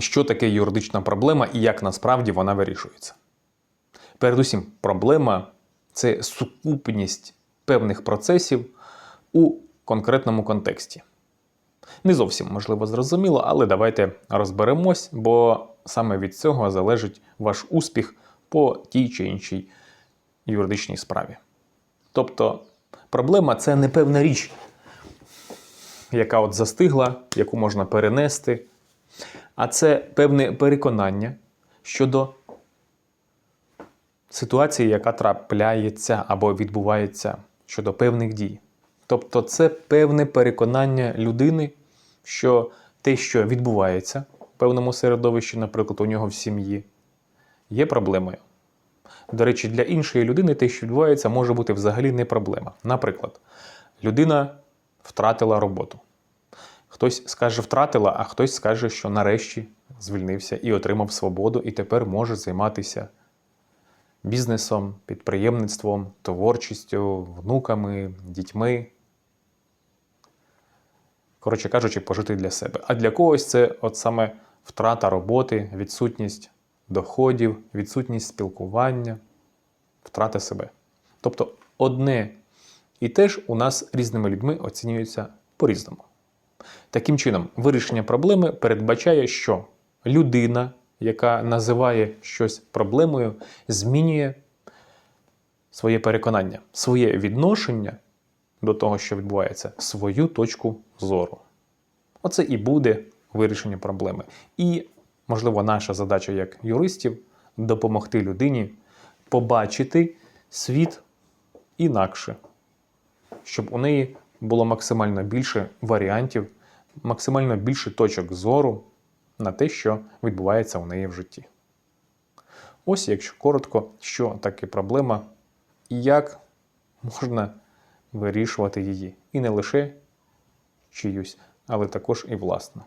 що таке юридична проблема і як насправді вона вирішується. Передусім, проблема це сукупність певних процесів у конкретному контексті. Не зовсім можливо зрозуміло, але давайте розберемось, бо саме від цього залежить ваш успіх по тій чи іншій юридичній справі. Тобто, проблема це не певна річ, яка от застигла, яку можна перенести, а це певне переконання щодо ситуації, яка трапляється або відбувається щодо певних дій. Тобто, це певне переконання людини, що те, що відбувається в певному середовищі, наприклад, у нього в сім'ї, є проблемою. До речі, для іншої людини те, що відбувається, може бути взагалі не проблема. Наприклад, людина втратила роботу. Хтось скаже втратила, а хтось скаже, що нарешті звільнився і отримав свободу, і тепер може займатися бізнесом, підприємництвом, творчістю, внуками, дітьми. Коротше кажучи, пожити для себе. А для когось це от саме втрата роботи, відсутність доходів, відсутність спілкування, втрата себе. Тобто одне і те ж у нас різними людьми оцінюється по-різному. Таким чином, вирішення проблеми передбачає, що людина, яка називає щось проблемою, змінює своє переконання, своє відношення до того, що відбувається, свою точку зору. Оце і буде вирішення проблеми. І, можливо, наша задача як юристів допомогти людині побачити світ інакше, щоб у неї було максимально більше варіантів, максимально більше точок зору на те, що відбувається у неї в житті. Ось, якщо коротко, що таке проблема і як можна вирішувати її. І не лише чиюсь, але також і власну.